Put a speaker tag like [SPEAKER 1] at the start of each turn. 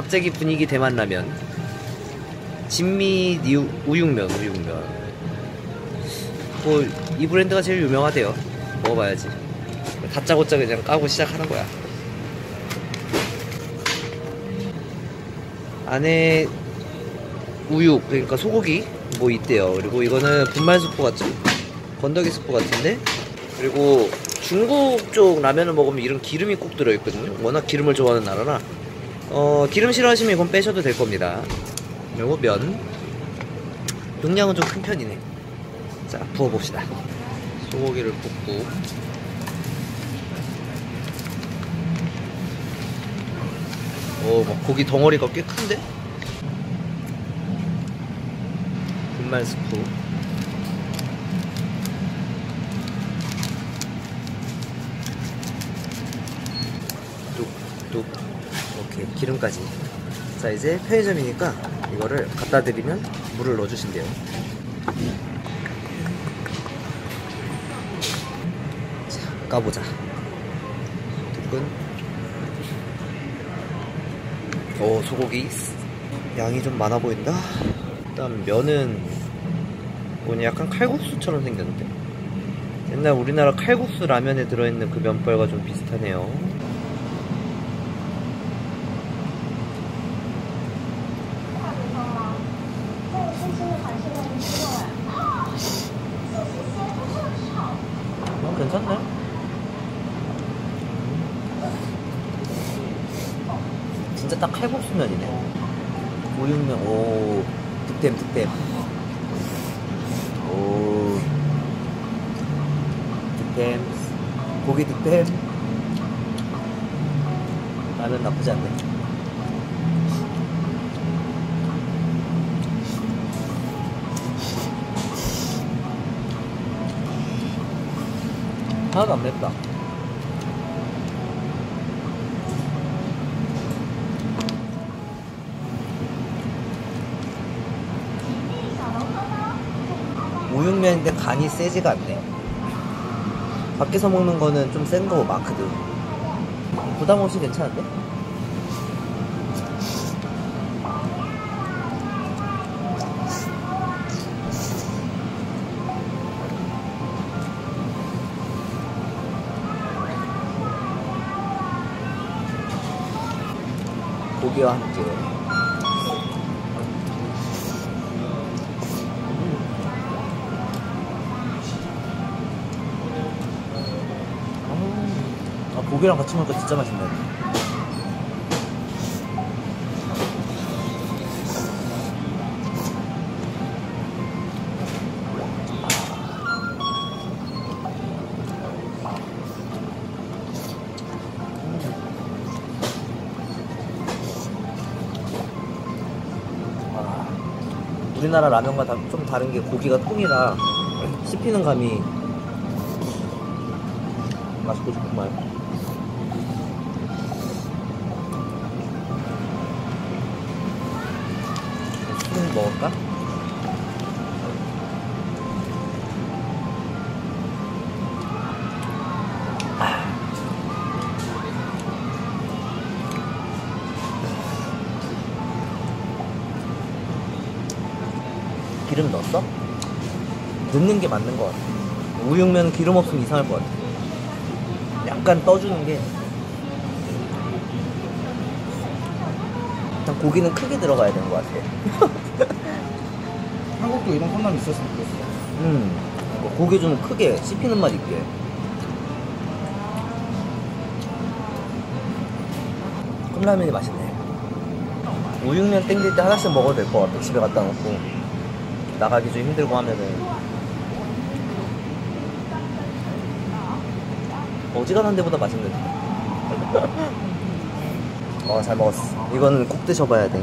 [SPEAKER 1] 갑자기 분위기 대만 라면. 진미 니우 우육면 우육면. 뭐 이 브랜드가 제일 유명하대요. 먹어봐야지. 다짜고짜 그냥 까고 시작하는 거야. 안에 우육 그러니까 소고기 뭐 있대요. 그리고 이거는 분말 수프 같죠? 건더기 수프 같은데? 그리고 중국 쪽 라면을 먹으면 이런 기름이 꼭 들어있거든요. 워낙 기름을 좋아하는 나라라 어 기름 싫어하시면 이건 빼셔도 될 겁니다. 그리고 면. 용량은 좀 큰 편이네. 자 부어봅시다. 소고기를 붓고. 오, 막 고기 덩어리가 꽤 큰데? 분말 스프. 뚝, 뚝. 오케이, 기름까지. 자, 이제 편의점이니까 이거를 갖다 드리면 물을 넣어주신대요. 자, 까보자. 두근. 오 소고기 양이 좀 많아 보인다 일단 면은 뭐냐 약간 칼국수처럼 생겼는데 옛날 우리나라 칼국수 라면에 들어있는 그 면발과 좀 비슷하네요 어, 괜찮네 진짜 딱 칼국수면이네. 우육면, 오, 득템, 득템. 오, 득템. 고기 득템. 라면 나쁘지 않네. 하나도 안 맵다. 우육면인데 간이 세지가 않네. 밖에서 먹는 거는 좀 센 거 많거든. 부담 없이 괜찮은데? 고기와 함께 아, 고기랑 같이 먹으니까 진짜 맛있네. 우리나라 라면과 다, 좀 다른 게 고기가 통이라 씹히는 감이 맛있고 정말 술 먹을까? 기름 넣었어? 넣는 게 맞는 것 같아. 우육면 기름 없으면 이상할 것 같아. 약간 떠주는 게 일단 고기는 크게 들어가야 되는 것 같아.
[SPEAKER 2] 한국도 이런 컵라면 있었으면 좋겠어.
[SPEAKER 1] 음, 뭐 고기 좀 크게 씹히는 맛 있게. 컵라면이 맛있네. 우육면 땡길 때 하나씩 먹어도 될 것 같아. 집에 갖다 놓고 나가기 좀 힘들고 하면은 어지간한 데보다 맛있는데. 어, 잘 먹었어. 이거는 꼭 드셔봐야 돼.